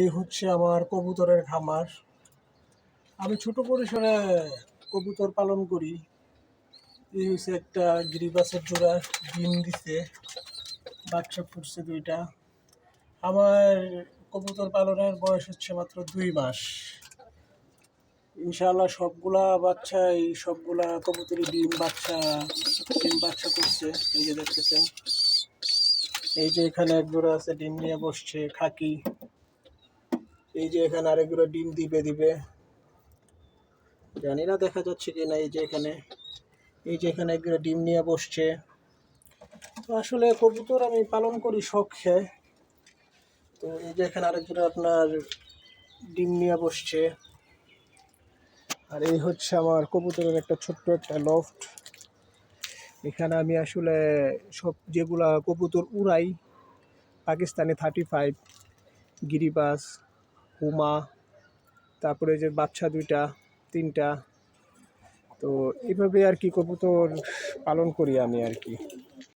এই হচ্ছে আমার কবুতরের খামার। আমি ছোট পরিসরে কবুতর পালন করি। এই হচ্ছে একটা গিরিবাসের জোড়া, ডিম দিছে, বাচ্চা ফুটছে দুইটা। আমার কবুতর পালনের বয়স হচ্ছে মাত্র দুই মাস। ইনশাআল্লাহ সবগুলা বাচ্চা এই সবগুলা কবুতরি ডিম, বাচ্চা ডিম বাচ্চা করছে, এই যে দেখতেছেন। এই যে এখানে এক জোড়া আছে, ডিম নিয়ে বসছে, খাকি। এই যে এখানে আরেকগুলো ডিম দিবে দিবে। জানি না, দেখা যাচ্ছে কি না এই যে এখানে। এই যে এখানে একগুলো ডিম নিয়ে বসছে। তো আসলে কবুতর আমি পালন করি শখে। তো এই যে এখানে আরেকগুলো আপনার ডিম নিয়ে বসছে। আর এই হচ্ছে আমার কবুতরের একটা ছোট্ট একটা লফট এখানে আমি আসলে সব যেগুলা কবুতর উড়াই, পাকিস্তানি থার্টি ফাইভ গিরিবাস হুমা তারপরে যে বাচ্চা দুইটা, তিনটা। তো এইভাবে আর কি কবুতর পালন করি আমি আর কি।